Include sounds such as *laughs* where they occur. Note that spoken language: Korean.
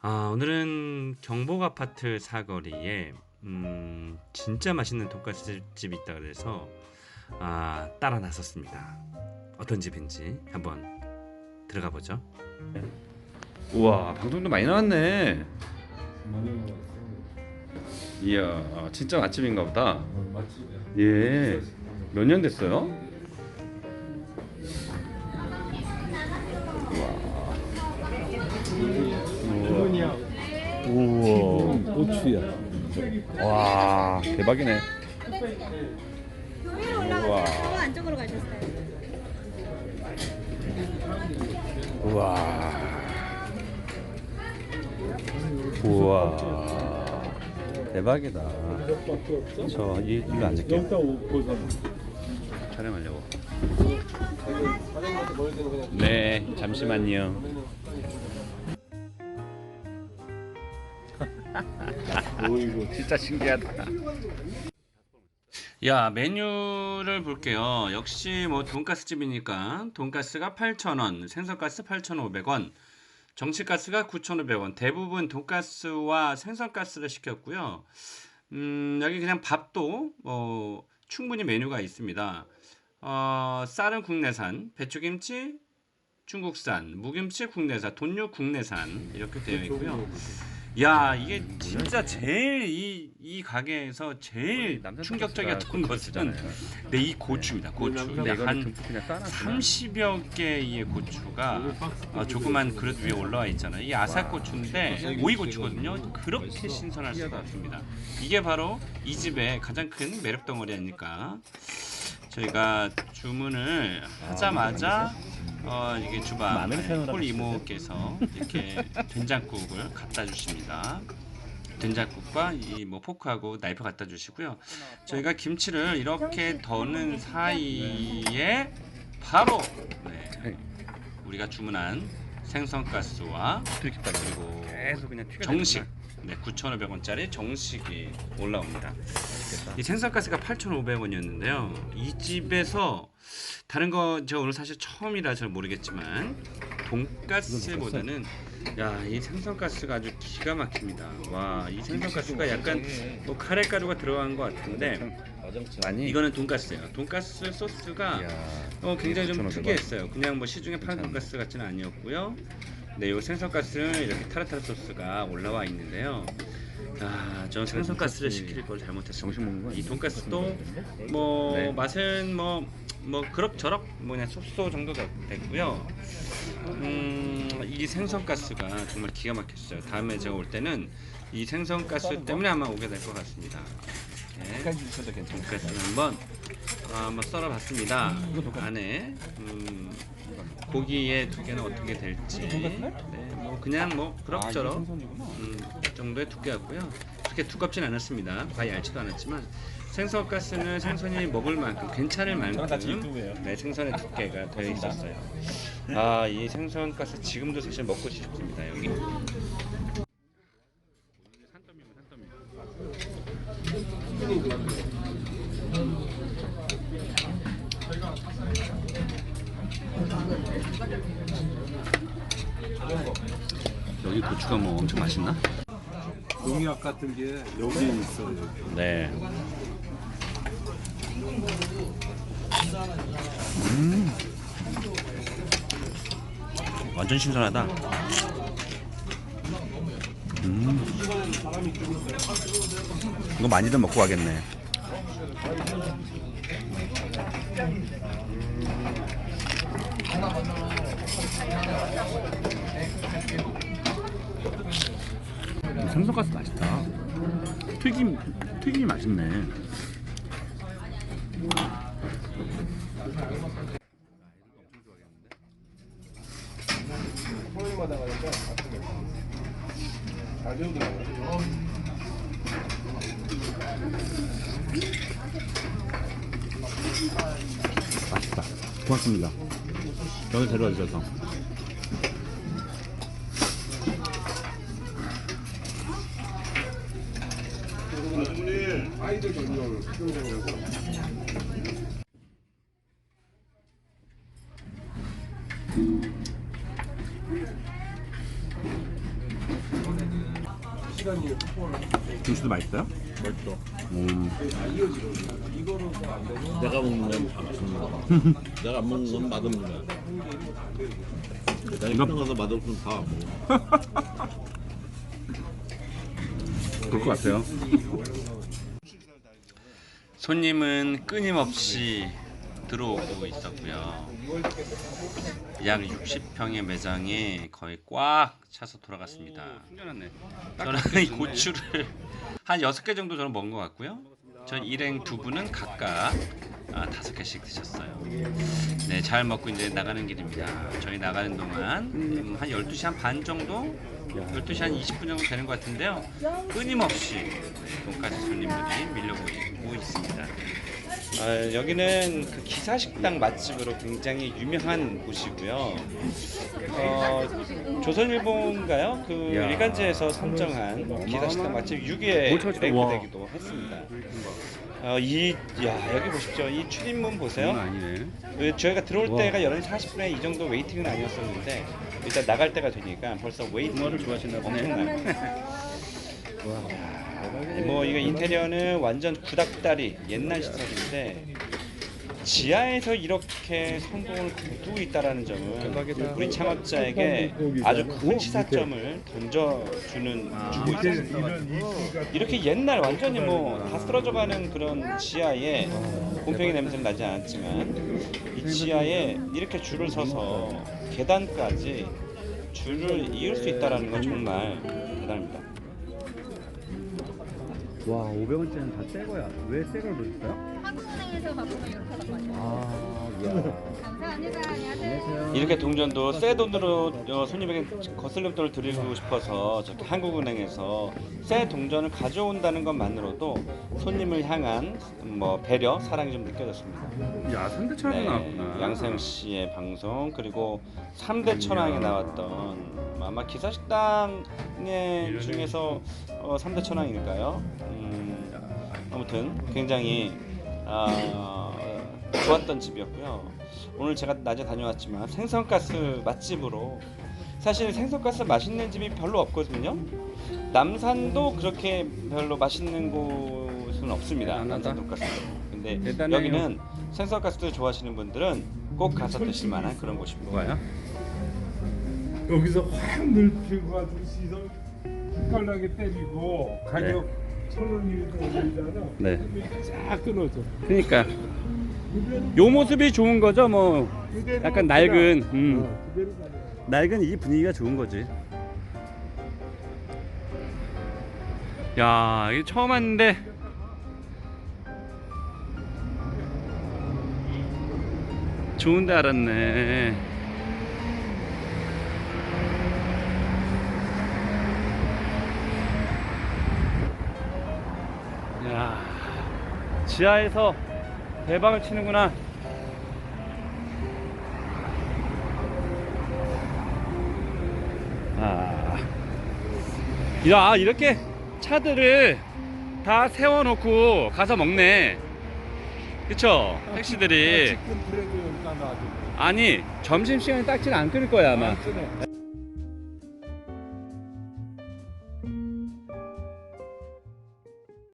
아, 오늘은 경복 아파트 사거리에 음, 진짜 맛있는 돈가스 집이 있다 그래서 아, 따라 나섰습니다. 어떤 집인지 한번 들어가 보죠. 우와 방송도 많이 나왔네 많이 나왔어. 이야 진짜 맛집인가 보다 어, 맛집이야. 예 몇 년 됐어요? 우와 고추야. 와 대박이네 위로 올라가서 안쪽으로 가셨어요. 우와 우와 대박이다? 저 이, 이거 앉을게요 촬영하려고 네 잠시만요 보이고. 진짜 신기하다 야, 메뉴를 볼게요. 역시 뭐 돈가스 집이니까 돈가스가 8,000원, 생선가스 8,500원, 정치가스가 9,500원. 대부분 돈가스와 생선가스를 시켰고요. 음, 여기 그냥 밥도 뭐 충분히 메뉴가 있습니다. 어, 쌀은 국내산, 배추김치 중국산, 무김치 국내산, 돈육 국내산 이렇게 되어 있고요. 야, 이게 진짜 제일 이, 이 가게에서 제일 충격적이었던 것은 네, 이 고추입니다. 고추. 네, 한 그냥 싸놨구나 30여 개의 고추가 어, 조그만 그릇 위에 올라와 있잖아요. 이 아삭 고추인데 오이 고추거든요. 그렇게 신선할 수가 없습니다. 이게 바로 이 집의 가장 큰 매력 덩어리 아닐까. 저희가 주문을 하자마자 어, 이게 주방 홀 이모께서 이렇게 된장국을 갖다 주십니다. 된장국과 이 뭐 포크하고 나이프 갖다 주시고요. 저희가 김치를 이렇게 더는 사이에 바로 네, 우리가 주문한 생선가스와 그리고 정식 네, 9,500원짜리 정식이 올라옵니다. 이 생선가스가 8,500원이었는데요. 이 집에서 다른 거 제가 오늘 사실 처음이라 잘 모르겠지만 돈가스보다는 야, 이 생선가스가 아주 기가 막힙니다. 와, 이 생선가스가 약간 뭐 카레가루가 들어간 것 같은데 많이 이거는 돈가스예요. 돈가스 소스가 어, 굉장히 좀 9,500원. 특이했어요. 그냥 뭐 시중에 파는. 돈가스 같지는 아니었고요. 네, 요 생선가스는 이렇게 타르타르 소스가 올라와 있는데요. 아, 저 생선가스를 시킬 걸 잘못했습니다. 거 이? 돈가스도 뭐 네. 맛은 뭐 뭐 그럭저럭 뭐 그냥 쏙쏙 정도 됐고요. 음, 이 생선가스가 정말 기가 막혔어요. 다음에 제가 올 때는 이 생선가스 때문에 아마 오게 될 것 같습니다. 네. 돈가스를 한번 어, 한번 썰어봤습니다. 안에 음, 고기의 두께는 어떻게 될지 네, 뭐 그냥 뭐 그럭저럭 음, 정도의 두께였고요. 그렇게 두껍진 않았습니다. 과히 얇지도 않았지만 생선가스는 생선이 먹을 만큼 괜찮을 만큼 네, 생선의 두께가 되어 있었어요. 아, 이 생선가스 지금도 사실 먹고 싶습니다. 여기. 여기 고추가 뭐 엄청 맛있나? 농약 같은 게 여기에 있어. 네. 음. 완전 신선하다. 음. 이거 많이들 먹고 가겠네. 튀김 튀김이 맛있네. 맛있다. 고맙습니다. 여기 데려와 주셔서. 아이들 전용 수영장이라서. 김치도 맛있어요? 맛있어. 음. 내가 먹는 건다 맛있는 거야. *laughs* 내가 안 먹는 건 맛없는 거야. 내가 식당 가서 맛없으면 다 먹어. *laughs* 그럴 것 같아요. 손님은 끊임없이 들어오고 있었고요. 약 60평의 매장에 거의 꽉 차서 돌아갔습니다. 저는 이 고추를 한 6개 정도 저는 먹은 것 같고요. 저 일행 두 분은 각각 아, 다섯 개씩 드셨어요. 네, 잘 먹고 이제 나가는 길입니다. 저희 나가는 동안 음, 한 12시 한 반 정도? 12시 한 20분 정도 되는 것 같은데요. 끊임없이 돈가스 손님들이 밀려오고 있습니다. 아, 여기는 그 기사식당 맛집으로 굉장히 유명한 곳이고요. 어, 조선일보인가요? 그 야. 일간지에서 선정한 기사식당 맛집 6위에 뭘 찾았다. 와. 랭크되기도 했습니다. 어, 이, 야, 여기 보십시오. 이 출입문 보세요. 장난 아니네. 그 저희가 들어올 와. 때가 11시 40분에 이 정도 웨이팅은 아니었었는데 일단 나갈 때가 되니까 벌써 웨이팅 홍어를 좋아하시나 보네. 엄청나요. 뭐 이거 인테리어는 완전 구닥다리 옛날 시설인데 지하에서 이렇게 성공을 거두고 있다라는 점은 우리 창업자에게 아주 큰 시사점을 던져주는 주고 있습니다. 이렇게 옛날 완전히 뭐 다 쓰러져가는 그런 지하에 곰팡이 냄새는 나지 않았지만 이 지하에 이렇게 줄을 서서 계단까지 줄을 이을 수 있다라는 건 정말 대단합니다. 와 500원짜리는 다 새 거야. 왜 새 걸 넣었어요? 한국은행에서 바꾸면 이렇게 하단 말이에요. 아, 야. 감사합니다. 이렇게 동전도 새 돈으로 어, 손님에게 거슬림 돈을 드리고 싶어서 저렇게 한국은행에서 새 동전을 가져온다는 것만으로도 손님을 향한 뭐 배려, 사랑이 좀 느껴졌습니다. 야 3대 차도 나왔구나. 양세형 씨의 방송 그리고 3대 천왕에 나왔던 아마 기사식당의 중에서 어, 3대 천왕일까요? 음, 아무튼 굉장히 아, 좋았던 집이었고요. 오늘 제가 낮에 다녀왔지만 생선가스 맛집으로 사실 생선가스 맛있는 집이 별로 없거든요. 남산도 그렇게 별로 맛있는 곳은 없습니다. 대단하다. 남산 돈가스. 근데 대단해요. 여기는 생선가스 좋아하시는 분들은 꼭 가서 드실 만한 그런 곳입니다. 뭐가요? 여기서 확 늙히고 가지고 시선 깔나게 때리고 가격 천 원이 들어오잖아. 네. 쫙 끊어져. 그러니까 요 모습이 좋은 거죠. 뭐 약간 낡은 음. 어. 낡은 이 분위기가 좋은 거지. 야, 이게 처음 왔는데 좋은데 알았네. 야, 지하에서 대박을 치는구나. 아. 야, 이렇게 차들을 다 세워놓고 가서 먹네. 그쵸? 택시들이. 놔두고. 아니, 점심시간에 딱지는 안 끊을 거야, 아마. 안 쓰네.